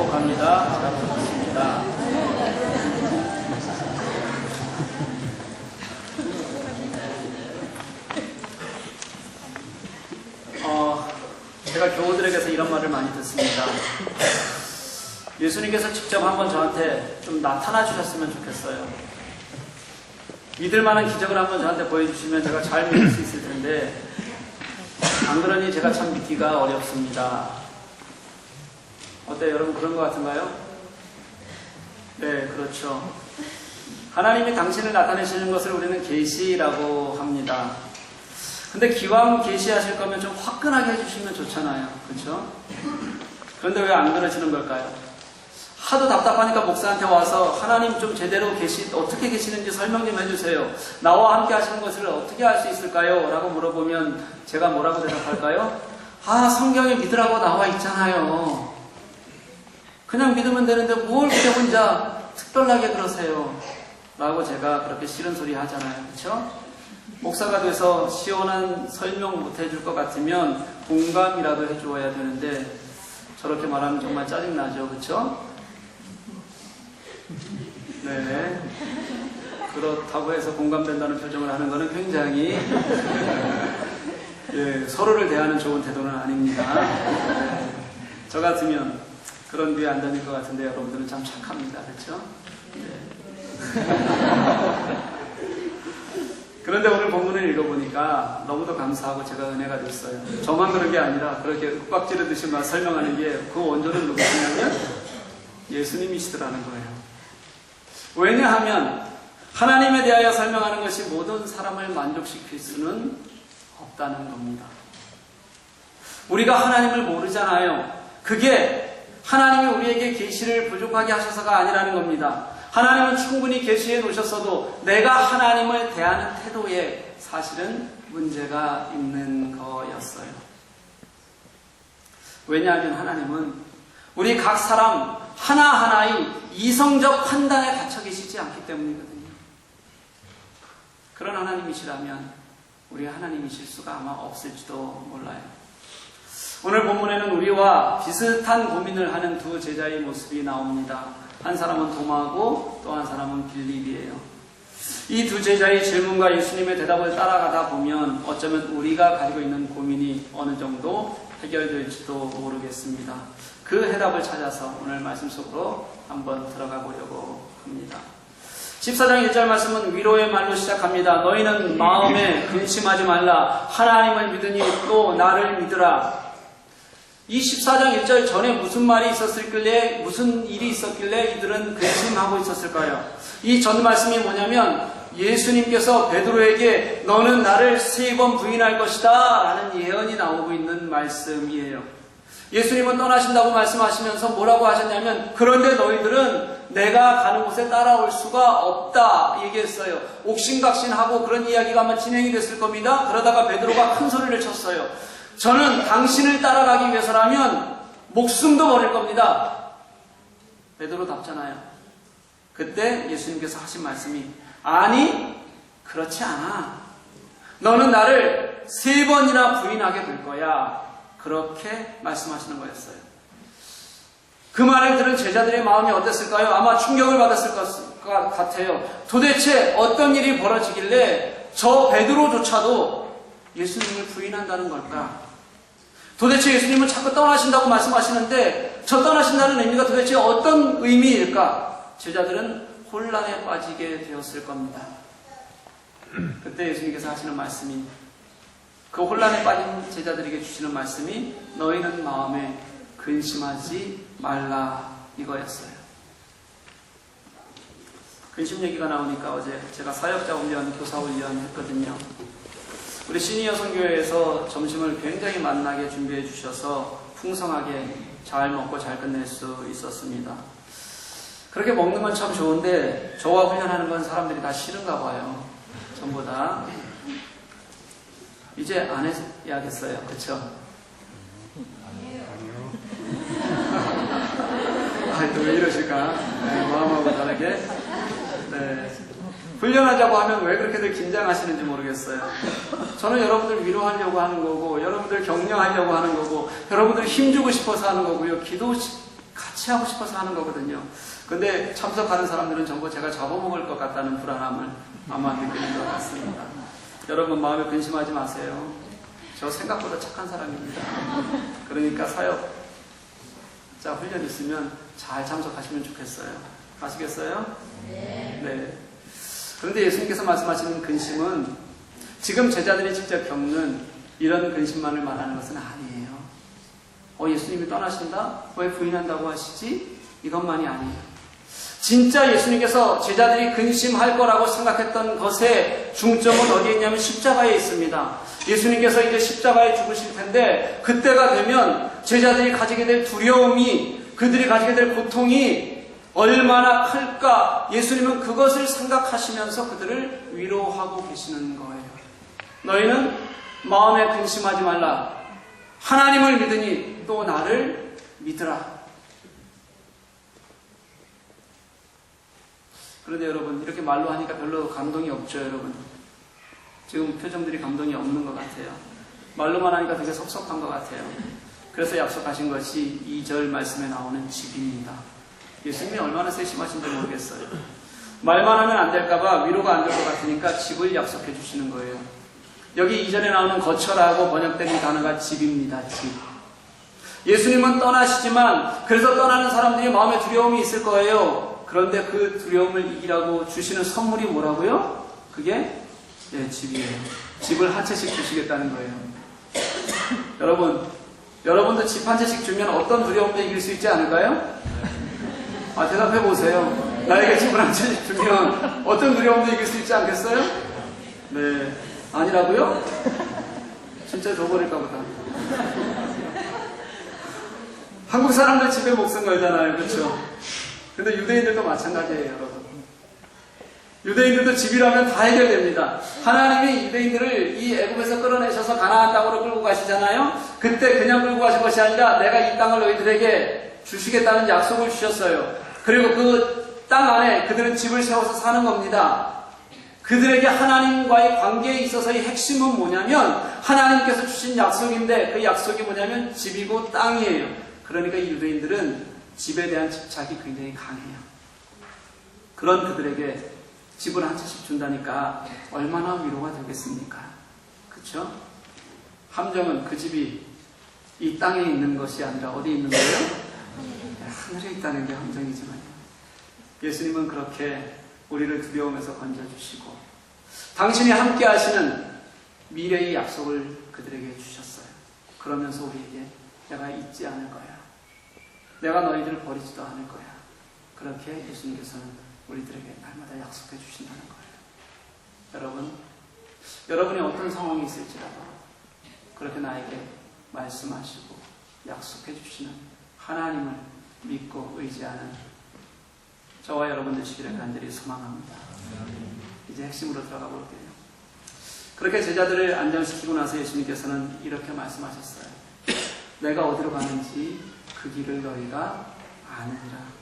축복합니다. 반갑습니다. 어, 제가 교우들에게서 이런 말을 많이 듣습니다. 예수님께서 직접 한번 저한테 좀 나타나 주셨으면 좋겠어요. 믿을 만한 기적을 한번 저한테 보여주시면 제가 잘 믿을 수 있을 텐데, 안 그러니 제가 참 믿기가 어렵습니다. 어때요? 여러분 그런 것 같은가요? 네, 그렇죠. 하나님이 당신을 나타내시는 것을 우리는 계시라고 합니다. 근데 기왕 계시하실 거면 좀 화끈하게 해주시면 좋잖아요. 그렇죠? 그런데 왜 안 그러시는 걸까요? 하도 답답하니까 목사한테 와서 하나님 좀 제대로 계시 어떻게 계시는지 설명 좀 해주세요. 나와 함께 하시는 것을 어떻게 할 수 있을까요? 라고 물어보면 제가 뭐라고 대답할까요? 아 성경에 믿으라고 나와 있잖아요. 그냥 믿으면 되는데 뭘 그렇게 혼자 특별하게 그러세요? 라고 제가 그렇게 싫은 소리 하잖아요. 그렇죠? 목사가 돼서 시원한 설명 못 해줄 것 같으면 공감이라도 해주어야 되는데 저렇게 말하면 정말 짜증나죠. 그렇죠? 네. 그렇다고 해서 공감된다는 표정을 하는 것은 굉장히 예, 서로를 대하는 좋은 태도는 아닙니다. 네. 저 같으면 그런 뒤에 안 다닐 것 같은데 여러분들은 참 착합니다. 그렇죠? 네. 그런데 오늘 본문을 읽어보니까 너무도 감사하고 제가 은혜가 됐어요. 저만 그런 게 아니라 그렇게 윽박 지르듯이 막 설명하는 게 그 원조는 누구시냐면 예수님이시더라는 거예요. 왜냐하면 하나님에 대하여 설명하는 것이 모든 사람을 만족시킬 수는 없다는 겁니다. 우리가 하나님을 모르잖아요. 그게 하나님이 우리에게 계시를 부족하게 하셔서가 아니라는 겁니다. 하나님은 충분히 계시해 놓으셨어도 내가 하나님을 대하는 태도에 사실은 문제가 있는 거였어요. 왜냐하면 하나님은 우리 각 사람 하나하나의 이성적 판단에 갇혀 계시지 않기 때문이거든요. 그런 하나님이시라면 우리 하나님이실 수가 아마 없을지도 몰라요. 오늘 본문에는 우리와 비슷한 고민을 하는 두 제자의 모습이 나옵니다. 한 사람은 도마고 또 한 사람은 빌립이에요. 이 두 제자의 질문과 예수님의 대답을 따라가다 보면 어쩌면 우리가 가지고 있는 고민이 어느 정도 해결될지도 모르겠습니다. 그 해답을 찾아서 오늘 말씀 속으로 한번 들어가 보려고 합니다. 14장 1절 말씀은 위로의 말로 시작합니다. 너희는 마음에 근심하지 말라. 하나님을 믿으니 또 나를 믿으라. 이 14장 1절 전에 무슨 말이 있었을길래, 무슨 일이 있었길래 이들은 근심하고 있었을까요? 이 전 말씀이 뭐냐면 예수님께서 베드로에게 너는 나를 세 번 부인할 것이다 라는 예언이 나오고 있는 말씀이에요. 예수님은 떠나신다고 말씀하시면서 뭐라고 하셨냐면 그런데 너희들은 내가 가는 곳에 따라올 수가 없다 얘기했어요. 옥신각신하고 그런 이야기가 아마 진행이 됐을 겁니다. 그러다가 베드로가 큰 소리를 쳤어요. 저는 당신을 따라가기 위해서라면 목숨도 버릴 겁니다. 베드로 답잖아요. 그때 예수님께서 하신 말씀이 아니 그렇지 않아. 너는 나를 세 번이나 부인하게 될 거야. 그렇게 말씀하시는 거였어요. 그 말을 들은 제자들의 마음이 어땠을까요? 아마 충격을 받았을 것 같아요. 도대체 어떤 일이 벌어지길래 저 베드로조차도 예수님을 부인한다는 걸까? 도대체 예수님은 자꾸 떠나신다고 말씀하시는데 저 떠나신다는 의미가 도대체 어떤 의미일까? 제자들은 혼란에 빠지게 되었을 겁니다. 그때 예수님께서 하시는 말씀이 그 혼란에 빠진 제자들에게 주시는 말씀이 너희는 마음에 근심하지 말라 이거였어요. 근심 얘기가 나오니까 어제 제가 사역자 훈련, 교사 훈련 했거든요. 우리 시니어 선교회에서 점심을 굉장히 만나게 준비해 주셔서 풍성하게 잘 먹고 잘 끝낼 수 있었습니다. 그렇게 먹는 건 참 좋은데 저와 훈련하는 건 사람들이 다 싫은가 봐요. 전부 다. 이제 안 해야겠어요. 그쵸? 아, 또왜 이러실까? 네, 마음하고 다르게. 네. 훈련하자고 하면 왜 그렇게들 긴장하시는지 모르겠어요. 저는 여러분들 위로하려고 하는 거고, 여러분들 격려하려고 하는 거고, 여러분들 힘주고 싶어서 하는 거고요. 기도 시- 같이 하고 싶어서 하는 거거든요. 근데 참석하는 사람들은 전부 제가 잡아먹을 것 같다는 불안함을 아마 느끼는 것 같습니다. 여러분 마음에 근심하지 마세요. 저 생각보다 착한 사람입니다. 그러니까 사역, 자, 훈련 있으면 잘 참석하시면 좋겠어요. 아시겠어요? 네. 그런데 예수님께서 말씀하시는 근심은 지금 제자들이 직접 겪는 이런 근심만을 말하는 것은 아니에요. 어, 예수님이 떠나신다? 왜 부인한다고 하시지? 이것만이 아니에요. 진짜 예수님께서 제자들이 근심할 거라고 생각했던 것의 중점은 어디에 있냐면 십자가에 있습니다. 예수님께서 이제 십자가에 죽으실 텐데 그때가 되면 제자들이 가지게 될 두려움이 그들이 가지게 될 고통이 얼마나 클까 예수님은 그것을 생각하시면서 그들을 위로하고 계시는 거예요. 너희는 마음에 근심하지 말라. 하나님을 믿으니 또 나를 믿으라. 그런데 여러분, 이렇게 말로 하니까 별로 감동이 없죠, 여러분. 지금 표정들이 감동이 없는 것 같아요. 말로만 하니까 되게 섭섭한 것 같아요. 그래서 약속하신 것이 2절 말씀에 나오는 집입니다. 예수님이 얼마나 세심하신지 모르겠어요. 말만 하면 안 될까봐 위로가 안 될 것 같으니까 집을 약속해 주시는 거예요. 여기 이전에 나오는 거처라고 번역된 이 단어가 집입니다. 집. 예수님은 떠나시지만 그래서 떠나는 사람들이 마음에 두려움이 있을 거예요. 그런데 그 두려움을 이기라고 주시는 선물이 뭐라고요? 그게 네, 집이에요. 집을 한 채씩 주시겠다는 거예요. 여러분, 여러분도 집 한 채씩 주면 어떤 두려움도 이길 수 있지 않을까요? 아, 대답해 보세요. 나에게 집을 한 채씩 주면 어떤 두려움도 이길 수 있지 않겠어요? 네. 아니라고요? 진짜 줘버릴까 보다. 한국 사람들 집에 목숨 걸잖아요. 그렇죠? 근데 유대인들도 마찬가지예요, 여러분. 유대인들도 집이라면 다 해결됩니다. 하나님이 유대인들을 이 애굽에서 끌어내셔서 가나안 땅으로 끌고 가시잖아요. 그때 그냥 끌고 가신 것이 아니라 내가 이 땅을 너희들에게 주시겠다는 약속을 주셨어요. 그리고 그 땅 안에 그들은 집을 세워서 사는 겁니다. 그들에게 하나님과의 관계에 있어서의 핵심은 뭐냐면 하나님께서 주신 약속인데 그 약속이 뭐냐면 집이고 땅이에요. 그러니까 이 유대인들은 집에 대한 집착이 굉장히 강해요. 그런 그들에게 집을 한 채씩 준다니까 얼마나 위로가 되겠습니까? 그렇죠? 함정은 그 집이 이 땅에 있는 것이 아니라 어디 있는 거예요? 하늘에 있다는 게 함정이지만요. 예수님은 그렇게 우리를 두려움에서 건져주시고 당신이 함께 하시는 미래의 약속을 그들에게 주셨어요. 그러면서 우리에게 내가 잊지 않을 거야. 내가 너희들을 버리지도 않을 거야. 그렇게 예수님께서는 우리들에게 날마다 약속해 주신다는 거예요. 여러분, 여러분이 어떤 상황이 있을지라도 그렇게 나에게 말씀하시고 약속해 주시는 하나님을 믿고 의지하는 저와 여러분 되시기를 간절히 소망합니다. 이제 핵심으로 들어가 볼게요. 그렇게 제자들을 안정시키고 나서 예수님께서는 이렇게 말씀하셨어요. 내가 어디로 가는지 그 길을 너희가 아느니라.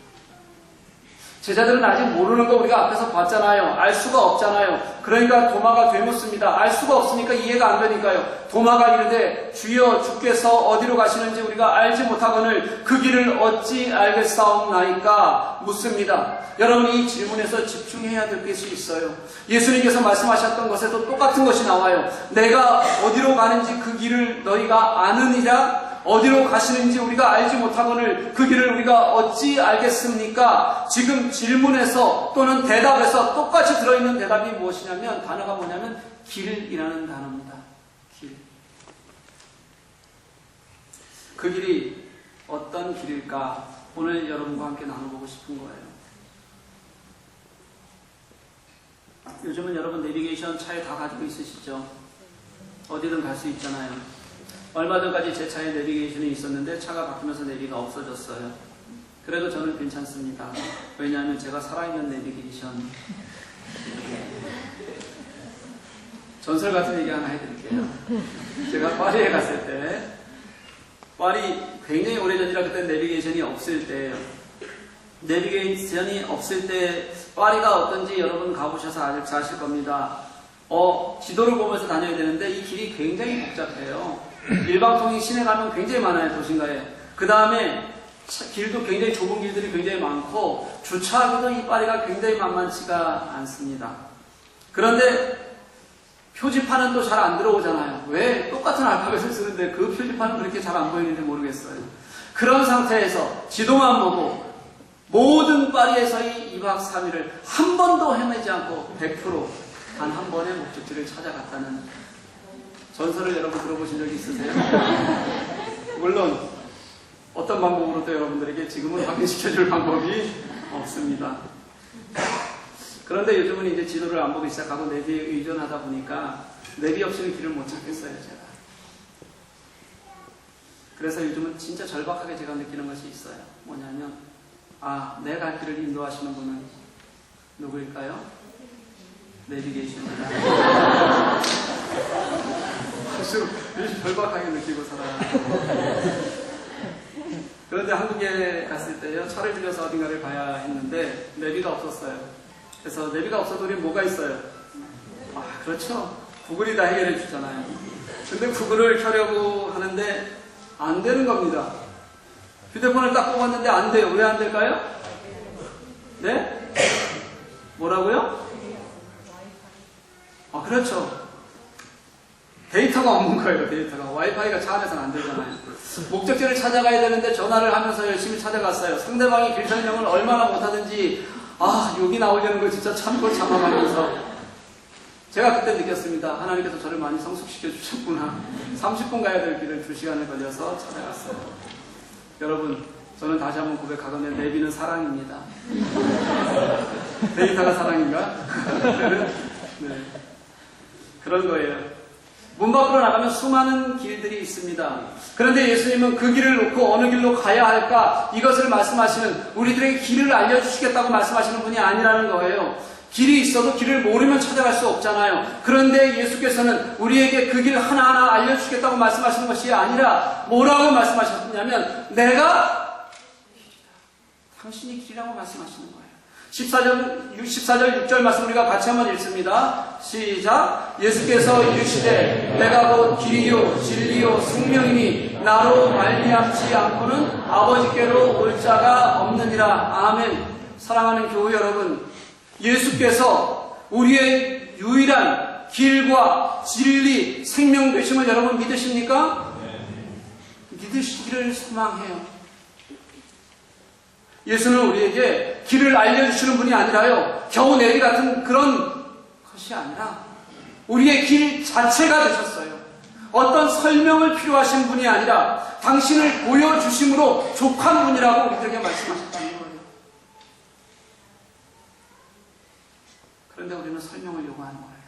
제자들은 아직 모르는 거 우리가 앞에서 봤잖아요. 알 수가 없잖아요. 그러니까 도마가 되묻습니다. 알 수가 없으니까 이해가 안 되니까요. 도마가 이르되 주여 주께서 어디로 가시는지 우리가 알지 못하거늘 그 길을 어찌 알겠사옵나이까 묻습니다. 여러분 이 질문에서 집중해야 될 것이 있어요. 예수님께서 말씀하셨던 것에도 똑같은 것이 나와요. 내가 어디로 가는지 그 길을 너희가 아느니라 어디로 가시는지 우리가 알지 못하거늘 그 길을 우리가 어찌 알겠습니까? 지금 질문에서 또는 대답에서 똑같이 들어있는 대답이 무엇이냐면 단어가 뭐냐면 길이라는 단어입니다. 길. 그 길이 어떤 길일까? 오늘 여러분과 함께 나눠보고 싶은 거예요. 요즘은 여러분 내비게이션 차에 다 가지고 있으시죠? 어디든 갈 수 있잖아요. 얼마 전까지 제 차에 내비게이션이 있었는데 차가 바뀌면서 내비가 없어졌어요. 그래도 저는 괜찮습니다. 왜냐하면 제가 살아있는 내비게이션. 전설 같은 얘기 하나 해드릴게요. 제가 파리에 갔을 때, 파리 굉장히 오래전이라 그때 내비게이션이 없을 때예요. 내비게이션이 없을 때 파리가 어떤지 여러분 가보셔서 아실, 겁니다. 어, 지도를 보면서 다녀야 되는데 이 길이 굉장히 복잡해요. 일방통행 시내 가면 굉장히 많아요, 도심가에. 그 다음에 길도 굉장히 좁은 길들이 굉장히 많고 주차하기도 이 파리가 굉장히 만만치가 않습니다. 그런데 표지판은 또 잘 안 들어오잖아요. 왜? 똑같은 알파벳을 쓰는데 그 표지판은 그렇게 잘 안 보이는지 모르겠어요. 그런 상태에서 지도만 보고 모든 파리에서의 2박 3일을 한 번도 헤매지 않고 100%단 한 번의 목적지를 찾아갔다는 전설을 여러분 들어보신 적 있으세요? 물론 어떤 방법으로도 여러분들에게 지금은 확인시켜줄 방법이 없습니다. 그런데 요즘은 이제 지도를 안 보기 시작하고 내비에 의존하다 보니까 내비 없이는 길을 못 찾겠어요, 제가. 그래서 요즘은 진짜 절박하게 제가 느끼는 것이 있어요. 뭐냐면, 아, 내 갈 길을 인도하시는 분은 누구일까요? 내비게이션입니다. 아주 절박하게 느끼고 살아요. 그런데 한국에 갔을 때요, 차를 들여서 어딘가를 가야 했는데, 내비가 없었어요. 그래서 내비가 없어도 우리 뭐가 있어요? 아, 그렇죠. 구글이 다 해결해 주잖아요. 근데 구글을 켜려고 하는데, 안 되는 겁니다. 휴대폰을 딱 뽑았는데 안 돼요. 왜 안 될까요? 네? 뭐라고요? 아, 그렇죠. 데이터가 없는 거예요, 데이터가. 와이파이가 차 안에서는 안 되잖아요. 목적지를 찾아가야 되는데 전화를 하면서 열심히 찾아갔어요. 상대방이 길 설명을 얼마나 못하든지, 아, 여기 나오려는 걸 진짜 참고 참아가면서. 제가 그때 느꼈습니다. 하나님께서 저를 많이 성숙시켜 주셨구나. 30분 가야 될 길을 2시간을 걸려서 찾아갔어요. 여러분, 저는 다시 한번 고백하건데 내비는 사랑입니다. 데이터가 사랑인가? 네. 그런 거예요. 문 밖으로 나가면 수많은 길들이 있습니다. 그런데 예수님은 그 길을 놓고 어느 길로 가야 할까 이것을 말씀하시는 우리들에게 길을 알려주시겠다고 말씀하시는 분이 아니라는 거예요. 길이 있어도 길을 모르면 찾아갈 수 없잖아요. 그런데 예수께서는 우리에게 그 길 하나하나 알려주시겠다고 말씀하시는 것이 아니라 뭐라고 말씀하셨냐면 내가. 당신이 길이라고 말씀하시는 거예요. 14절, 14절 6절 말씀 우리가 같이 한번 읽습니다. 시작. 예수께서 이르시되 내가 곧 길이요 진리요 생명이니 나로 말미암지 않고는 아버지께로 올 자가 없느니라. 아멘. 사랑하는 교우 여러분, 예수께서 우리의 유일한 길과 진리, 생명 되심을 여러분 믿으십니까? 믿으시기를 소망해요. 예수는 우리에게 길을 알려주시는 분이 아니라요, 겨우 내리 같은 그런 것이 아니라, 우리의 길 자체가 되셨어요. 어떤 설명을 필요하신 분이 아니라, 당신을 보여주심으로 족한 분이라고 우리들에게 말씀하셨다는 거예요. 그런데 우리는 설명을 요구하는 거예요.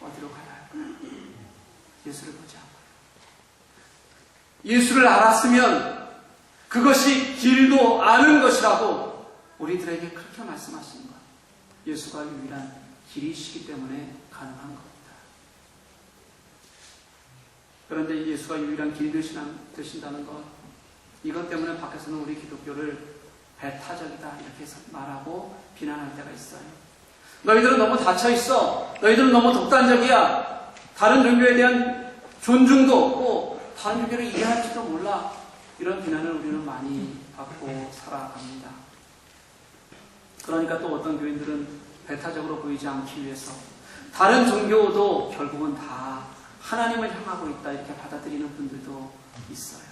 어디로 가야 할까요? 예수를 보지 않고요. 예수를 알았으면 그것이 길도 아는 것이라고 우리들에게 그렇게 말씀하시는 것. 예수가 유일한 길이시기 때문에 가능한 겁니다. 그런데 예수가 유일한 길 되신다는 것, 이것 때문에 밖에서는 우리 기독교를 배타적이다 이렇게 말하고 비난할 때가 있어요. 너희들은 너무 닫혀 있어. 너희들은 너무 독단적이야. 다른 종교에 대한 존중도 없고 다른 종교를 이해할지도 몰라. 이런 비난을 우리는 많이 받고 살아갑니다. 그러니까 또 어떤 교인들은 배타적으로 보이지 않기 위해서 다른 종교도 결국은 다 하나님을 향하고 있다 이렇게 받아들이는 분들도 있어요.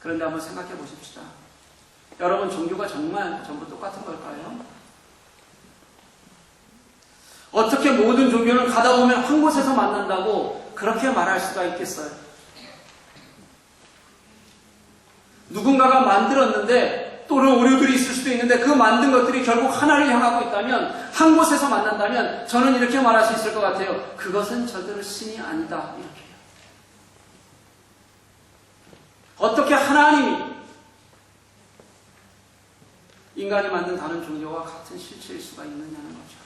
그런데 한번 생각해 보십시다. 여러분 종교가 정말 전부 똑같은 걸까요? 어떻게 모든 종교는 가다 보면 한 곳에서 만난다고 그렇게 말할 수가 있겠어요? 누군가가 만들었는데 또는 오류들이 있을 수도 있는데 그 만든 것들이 결국 하나를 향하고 있다면 한 곳에서 만난다면 저는 이렇게 말할 수 있을 것 같아요. 그것은 절대로 신이 아니다. 이렇게요. 어떻게 하나님이 인간이 만든 다른 종교와 같은 실체일 수가 있느냐는 거죠.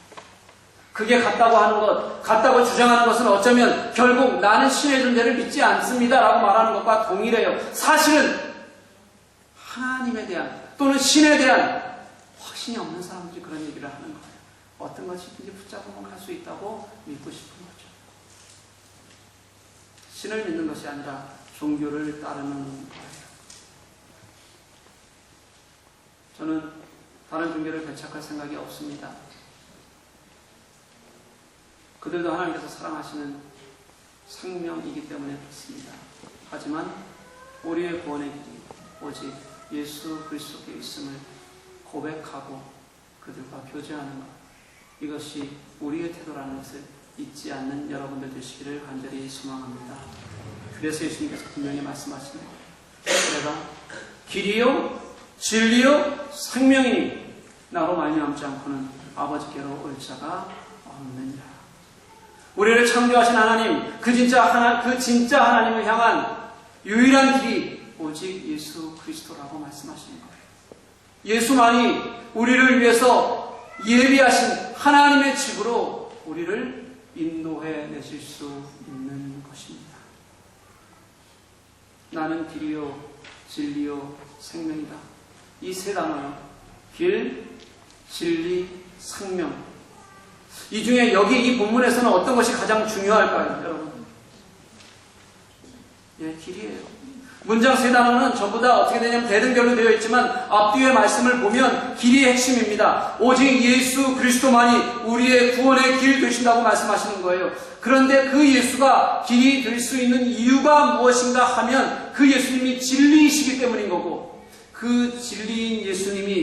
그게 같다고 하는 것, 같다고 주장하는 것은 어쩌면 결국 나는 신의 존재를 믿지 않습니다. 라고 말하는 것과 동일해요. 사실은 하나님에 대한 또는 신에 대한 확신이 없는 사람들이 그런 얘기를 하는 거예요. 어떤 것이든지 붙잡으면 갈 수 있다고 믿고 싶은 거죠. 신을 믿는 것이 아니라 종교를 따르는 거예요. 저는 다른 종교를 배척할 생각이 없습니다. 그들도 하나님께서 사랑하시는 생명이기 때문에 그렇습니다. 하지만 우리의 구원의 길이 오직 예수 그리스도께 있음을 고백하고 그들과 교제하는 것 이것이 우리의 태도라는 것을 잊지 않는 여러분들 되시기를 간절히 소망합니다. 그래서 예수님께서 분명히 말씀하시는 거예요. 내가 길이요 진리요 생명이니 나로 말미암지 않고는 아버지께로 올 자가 없느니라. 우리를 창조하신 하나님, 그 진짜 하나, 그 진짜 하나님을 향한 유일한 길이 오직 예수 그리스도라고 말씀하시는 거예요. 예수만이 우리를 위해서 예비하신 하나님의 집으로 우리를 인도해 내실 수 있는 것입니다. 나는 길이요, 진리요, 생명이다. 이 세 단어요. 길, 진리, 생명. 이 중에 여기 이 본문에서는 어떤 것이 가장 중요할까요, 여러분? 예, 길이에요. 문장 세 단어는 전부 다 어떻게 되냐면 대등별로 되어 있지만 앞뒤의 말씀을 보면 길이 핵심입니다. 오직 예수 그리스도만이 우리의 구원의 길 되신다고 말씀하시는 거예요. 그런데 그 예수가 길이 될 수 있는 이유가 무엇인가 하면 그 예수님이 진리이시기 때문인 거고 그 진리인 예수님이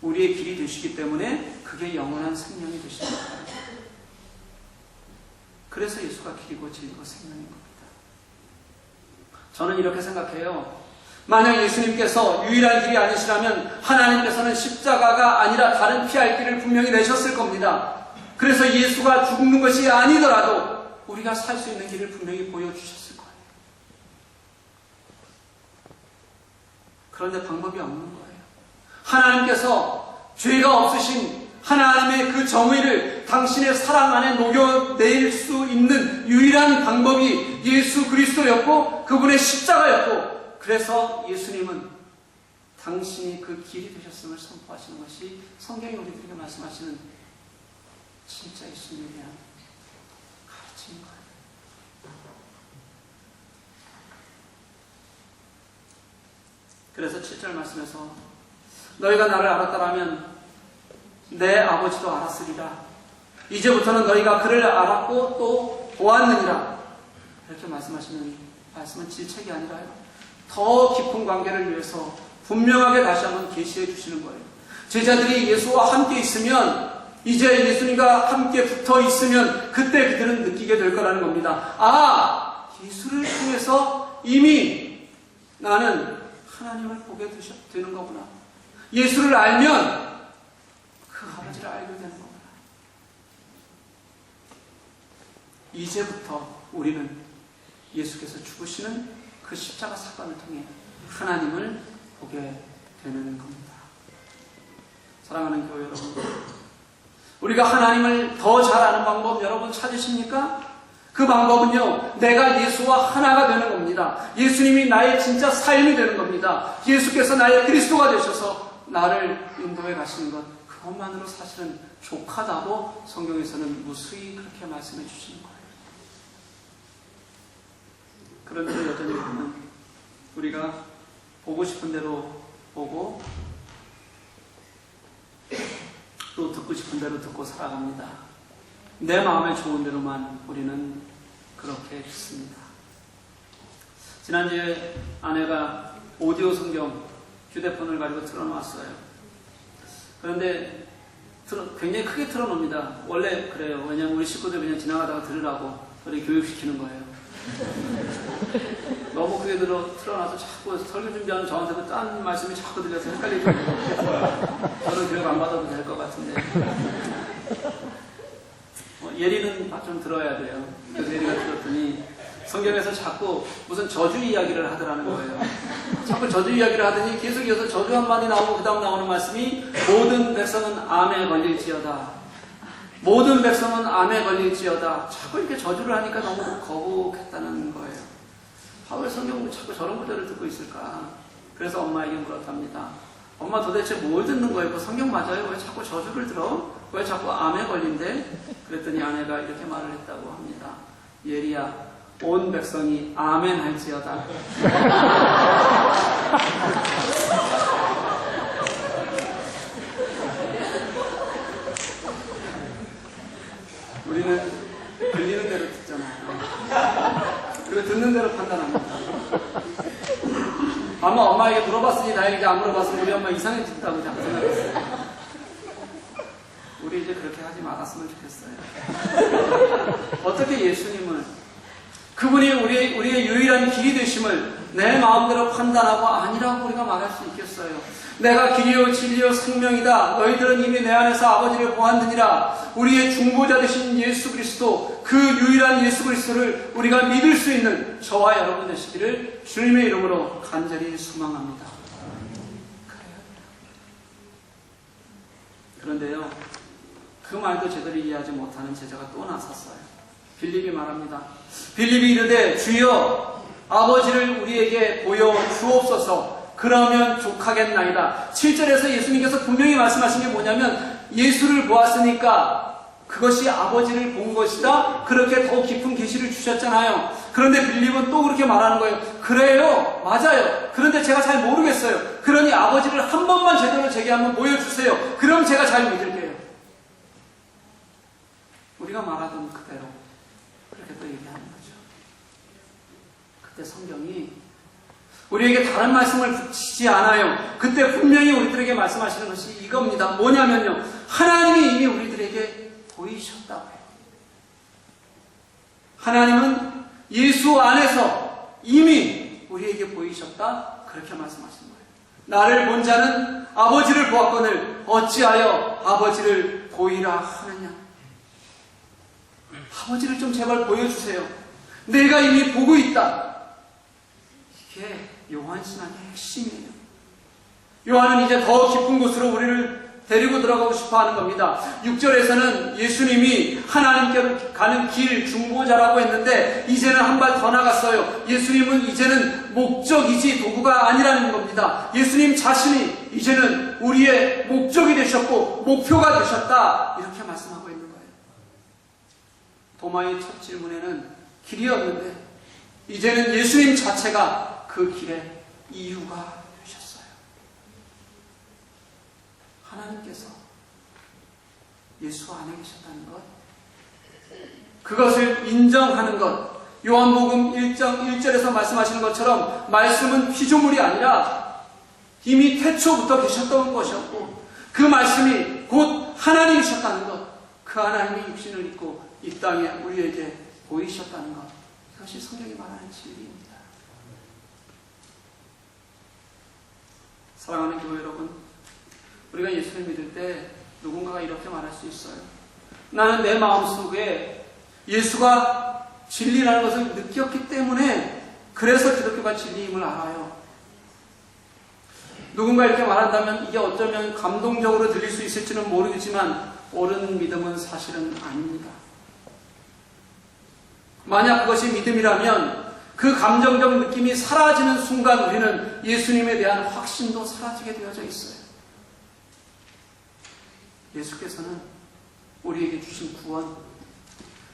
우리의 길이 되시기 때문에 그게 영원한 생명이 거예요. 그래서 예수가 길이고 진리고 생명인 겁니다. 저는 이렇게 생각해요. 만약 예수님께서 유일한 길이 아니시라면 하나님께서는 십자가가 아니라 다른 피할 길을 분명히 내셨을 겁니다. 그래서 예수가 죽는 것이 아니더라도 우리가 살 수 있는 길을 분명히 보여주셨을 거예요. 그런데 방법이 없는 거예요. 하나님께서 죄가 없으신 하나님의 그 정의를 당신의 사랑 안에 녹여낼 수 있는 유일한 방법이 예수 그리스도였고 그분의 십자가였고 그래서 예수님은 당신이 그 길이 되셨음을 선포하시는 것이 성경이 우리들에게 말씀하시는 진짜 예수님에 대한 가르침인 거예요. 그래서 7절 말씀에서 너희가 나를 알았다라면 내 아버지도 알았으리라. 이제부터는 너희가 그를 알았고 또 보았느니라. 이렇게 말씀하시는 말씀은 질책이 아니라요. 더 깊은 관계를 위해서 분명하게 다시 한번 계시해 주시는 거예요. 제자들이 예수와 함께 있으면 이제 예수님과 함께 붙어 있으면 그때 그들은 느끼게 될 거라는 겁니다. 아, 예수를 통해서 이미 나는 하나님을 보게 되는 거구나. 예수를 알면 그 아버지를 알게 되는 거구나. 이제부터 우리는 예수께서 죽으시는 그 십자가 사건을 통해 하나님을 보게 되는 겁니다. 사랑하는 교회 여러분, 우리가 하나님을 더 잘 아는 방법 여러분 찾으십니까? 그 방법은요, 내가 예수와 하나가 되는 겁니다. 예수님이 나의 진짜 삶이 되는 겁니다. 예수께서 나의 그리스도가 되셔서 나를 인도해 가시는 것, 그것만으로 사실은 족하다고 성경에서는 무수히 그렇게 말씀해 주시는 거예요. 그런데 여전히 우리는 우리가 보고 싶은 대로 보고 또 듣고 싶은 대로 듣고 살아갑니다. 내 마음에 좋은 대로만 우리는 그렇게 했습니다. 지난주에 아내가 오디오 성경 휴대폰을 가지고 틀어놓았어요. 그런데 굉장히 크게 틀어놓습니다. 원래 그래요. 왜냐면 우리 식구들 그냥 지나가다가 들으라고 우리 교육시키는 거예요. 너무 크게 들어 틀어놔서 자꾸 설교 준비하는 저한테도 딴 말씀이 자꾸 들려서 헷갈리죠. 저는 교육 안 받아도 될 것 같은데. 어, 예리는 좀 들어야 돼요. 그래서 예리가 들었더니 성경에서 자꾸 무슨 저주 이야기를 하더라는 거예요. 자꾸 저주 이야기를 하더니 계속 이어서 저주 한 마디 나오고 그 다음 나오는 말씀이 모든 백성은 암에 걸릴지어다. 모든 백성은 암에 걸릴지어다. 자꾸 이렇게 저주를 하니까 너무 거북했다는 거예요. 아, 왜 성경 자꾸 저런 구절을 듣고 있을까? 그래서 엄마에게 물었답니다. 엄마 도대체 뭘 듣는 거예요? 그 성경 맞아요? 왜 자꾸 저주를 들어? 왜 자꾸 암에 걸린대? 그랬더니 아내가 이렇게 말을 했다고 합니다. 예리야, 온 백성이 아멘 할지어다. 우리는 들리는 대로 듣는 대로 판단합니다. 아마 엄마에게 물어봤으니 다행이지 안 물어봤으면 우리 엄마 이상해진다고 자꾸 생각했어요. 우리 이제 그렇게 하지 말았으면 좋겠어요. 어떻게 예수님을 그분이 우리의, 우리의 유일한 길이 되심을 내 마음대로 판단하고 아니라고 우리가 말할 수 있겠어요. 내가 길이요 진리요 생명이다. 너희들은 이미 내 안에서 아버지를 보았느니라. 우리의 중보자 되신 예수 그리스도 그 유일한 예수 그리스도를 우리가 믿을 수 있는 저와 여러분 되시기를 주님의 이름으로 간절히 소망합니다. 그런데요. 그 말도 제대로 이해하지 못하는 제자가 또 나섰어요. 빌립이 말합니다. 빌립이 이르되 주여 아버지를 우리에게 보여 주옵소서 그러면 족하겠나이다. 7절에서 예수님께서 분명히 말씀하신 게 뭐냐면 예수를 보았으니까 그것이 아버지를 본 것이다. 그렇게 더 깊은 계시를 주셨잖아요. 그런데 빌립은 또 그렇게 말하는 거예요. 그래요. 맞아요. 그런데 제가 잘 모르겠어요. 그러니 아버지를 한 번만 제대로 제게 한번 보여주세요. 그럼 제가 잘 믿을게요. 우리가 말하던 그대로 그렇게 또 얘기하는 거죠. 그때 성경이 우리에게 다른 말씀을 붙이지 않아요. 그때 분명히 우리들에게 말씀하시는 것이 이겁니다. 뭐냐면요. 하나님이 이미 우리들에게 보이셨다고요. 하나님은 예수 안에서 이미 우리에게 보이셨다. 그렇게 말씀하시는 거예요. 나를 본 자는 아버지를 보았거늘 어찌하여 아버지를 보이라 하느냐. 아버지를 좀 제발 보여주세요. 내가 이미 보고 있다. 이게 요한 신앙의 핵심이에요. 요한은 이제 더 깊은 곳으로 우리를 데리고 들어가고 싶어 하는 겁니다. 6절에서는 예수님이 하나님께로 가는 길 중보자라고 했는데 이제는 한 발 더 나갔어요. 예수님은 이제는 목적이지 도구가 아니라는 겁니다. 예수님 자신이 이제는 우리의 목적이 되셨고 목표가 되셨다. 이렇게 말씀하고 있는 거예요. 도마의 첫 질문에는 길이었는데 이제는 예수님 자체가 그 길의 이유가 되셨어요. 하나님께서 예수 안에 계셨다는 것, 그것을 인정하는 것, 요한복음 1장 1절에서 말씀하시는 것처럼 말씀은 피조물이 아니라 이미 태초부터 계셨던 것이었고 그 말씀이 곧 하나님이셨다는 것, 그 하나님이 육신을 입고 이 땅에 우리에게 보이셨다는 것, 이것이 성경이 말하는 진리입니다. 사랑하는 교회 여러분, 우리가 예수를 믿을 때 누군가가 이렇게 말할 수 있어요. 나는 내 마음속에 예수가 진리라는 것을 느꼈기 때문에 그래서 기독교가 진리임을 알아요. 누군가 이렇게 말한다면 이게 어쩌면 감동적으로 들릴 수 있을지는 모르겠지만 옳은 믿음은 사실은 아닙니다. 만약 그것이 믿음이라면 그 감정적 느낌이 사라지는 순간 우리는 예수님에 대한 확신도 사라지게 되어져 있어요. 예수께서는 우리에게 주신 구원,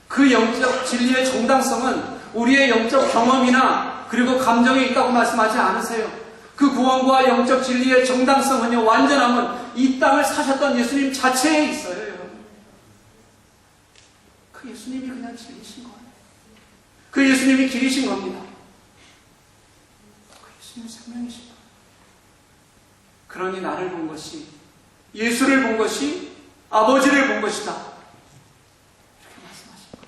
그 영적 진리의 정당성은 우리의 영적 경험이나 그리고 감정에 있다고 말씀하지 않으세요. 그 구원과 영적 진리의 정당성은요, 완전함은 이 땅을 사셨던 예수님 자체에 있어요. 그 예수님이 그냥 진리신. 그 예수님이 길이신 겁니다. 그 예수님이 생명이신 거예요. 그러니 나를 본 것이, 예수를 본 것이, 아버지를 본 것이다. 이렇게 말씀하신 거죠.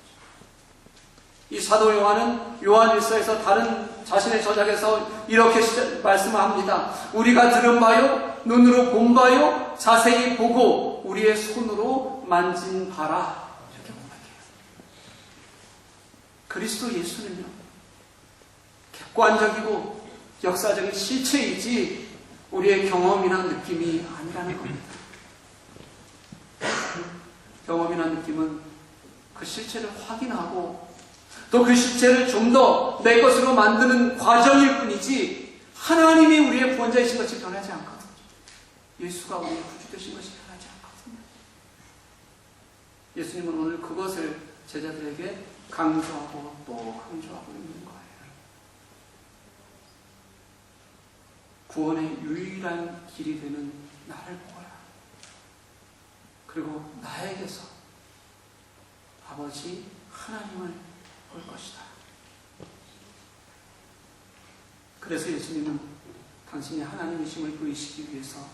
이 사도 요한은 요한 일서에서 다른 자신의 저작에서 이렇게 말씀합니다. 우리가 들은 바요, 눈으로 본 바요, 자세히 보고 우리의 손으로 만진 바라. 이렇게 고백해요. 그리스도 예수는요, 객관적이고 역사적인 실체이지 우리의 경험이나 느낌이 아니라는 겁니다. 경험이나 느낌은 그 실체를 확인하고 또 그 실체를 좀 더 내 것으로 만드는 과정일 뿐이지 하나님이 우리의 구원자이신 것이 변하지 않거든요. 예수가 우리의 구주 되신 것이 변하지 않거든요. 예수님은 오늘 그것을 제자들에게 강조하고 또 강조하고 있는 거예요. 구원의 유일한 길이 되는 나를 보라. 그리고 나에게서 아버지 하나님을 볼 것이다. 그래서 예수님은 당신이 하나님이심을 보이시기 위해서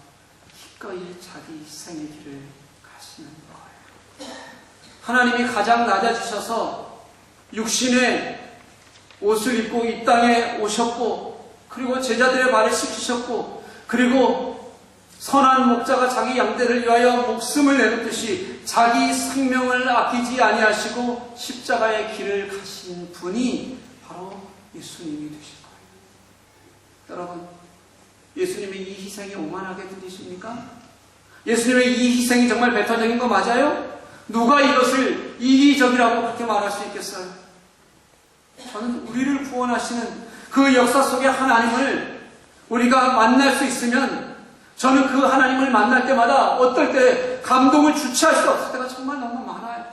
기꺼이 자기 희생의 길을 가시는 거예요. 하나님이 가장 낮아지셔서 육신의 옷을 입고 이 땅에 오셨고, 그리고 제자들의 말을 시키셨고, 그리고 선한 목자가 자기 양떼를 위하여 목숨을 내놓듯이 자기 생명을 아끼지 아니하시고 십자가의 길을 가신 분이 바로 예수님이 되신 거예요. 여러분, 예수님의 이 희생이 오만하게 들리십니까? 예수님의 이 희생이 정말 배타적인 거 맞아요? 누가 이것을 이기적이라고 그렇게 말할 수 있겠어요? 저는 우리를 구원하시는 그 역사 속의 하나님을 우리가 만날 수 있으면 저는 그 하나님을 만날 때마다 어떨 때 감동을 주체할 수 없을 때가 정말 너무 많아요.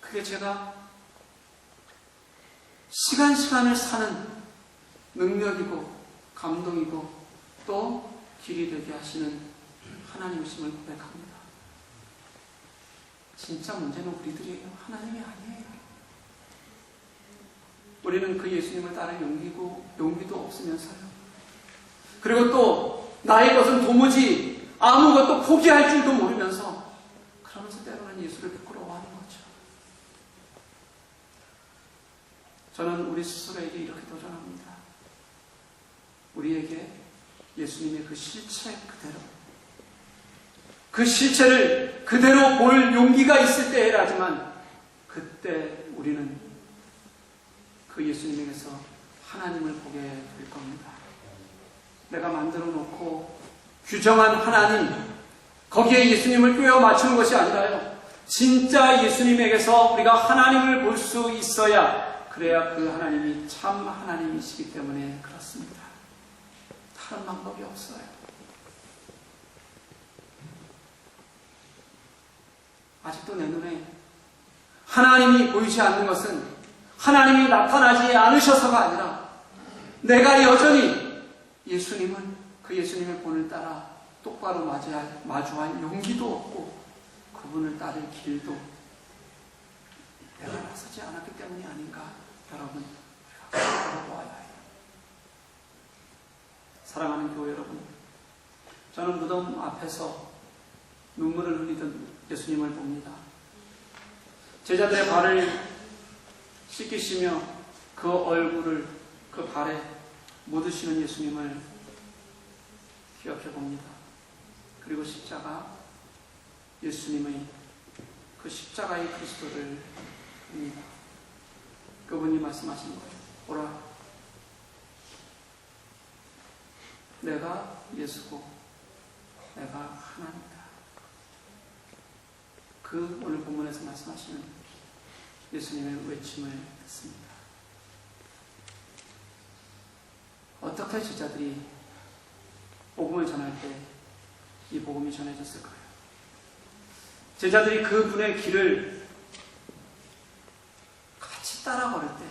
그게 제가 시간 시간을 사는 능력이고 감동이고 또 길이 되게 하시는 하나님이심을 고백합니다. 진짜 문제는 우리들이에요. 하나님이 아니에요. 우리는 그 예수님을 따를 용기고 용기도 없으면서요. 그리고 또 나의 것은 도무지 아무것도 포기할 줄도 모르면서 그러면서 때로는 예수를 부끄러워하는 거죠. 저는 우리 스스로에게 이렇게 도전합니다. 우리에게 예수님의 그 실체 그대로 그 실체를 그대로 볼 용기가 있을 때라지만 그때 우리는 그 예수님에게서 하나님을 보게 될 겁니다. 내가 만들어 놓고 규정한 하나님, 거기에 예수님을 꿰어 맞추는 것이 아니라요. 진짜 예수님에게서 우리가 하나님을 볼 수 있어야 그래야 그 하나님이 참 하나님이시기 때문에 그렇습니다. 다른 방법이 없어요. 아직도 내 눈에 하나님이 보이지 않는 것은 하나님이 나타나지 않으셔서가 아니라 내가 여전히 예수님은 그 예수님의 본을 따라 똑바로 맞이할, 마주할 용기도 없고 그분을 따를 길도 내가 나서지 않았기 때문이 아닌가 여러분 돌아보아야 해요. 사랑하는 교회 여러분 저는 무덤 앞에서 눈물을 흘리던 예수님을 봅니다. 제자들의 발을 씻기시며 그 얼굴을 그 발에 묻으시는 예수님을 기억해 봅니다. 그리고 십자가 예수님의 그 십자가의 그리스도를 봅니다. 그분이 말씀하신 거예요. 보라, 내가 예수고 내가 하나님이다. 그 오늘 본문에서 말씀하시는 예수님의 외침을 듣습니다. 어떻게 제자들이 복음을 전할 때 이 복음이 전해졌을까요? 제자들이 그 분의 길을 같이 따라 걸을 때,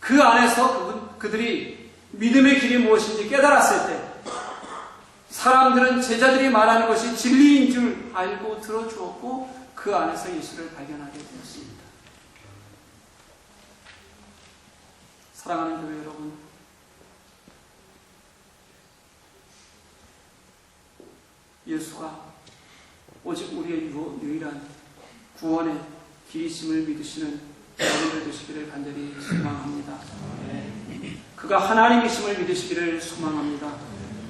그 안에서 그분, 그들이 믿음의 길이 무엇인지 깨달았을 때, 사람들은 제자들이 말하는 것이 진리인 줄 알고 들어주었고, 그 안에서 예수를 발견하게 되었습니다. 사랑하는 교회 여러분, 예수가 오직 우리의 유- 유일한 구원의 길이심을 믿으시는 여러분들 되시기를 간절히 소망합니다. 그가 하나님이심을 믿으시기를 소망합니다.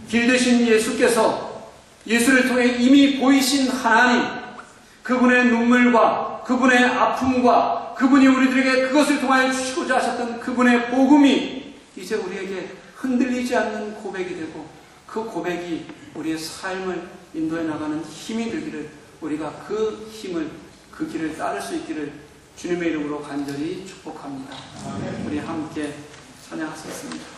길 되신 예수께서 예수를 통해 이미 보이신 하나님, 그분의 눈물과 그분의 아픔과 그분이 우리들에게 그것을 통하여 주시고자 하셨던 그분의 복음이 이제 우리에게 흔들리지 않는 고백이 되고 그 고백이 우리의 삶을 인도해 나가는 힘이 되기를 우리가 그 힘을 그 길을 따를 수 있기를 주님의 이름으로 간절히 축복합니다. 우리 함께 찬양하겠습니다.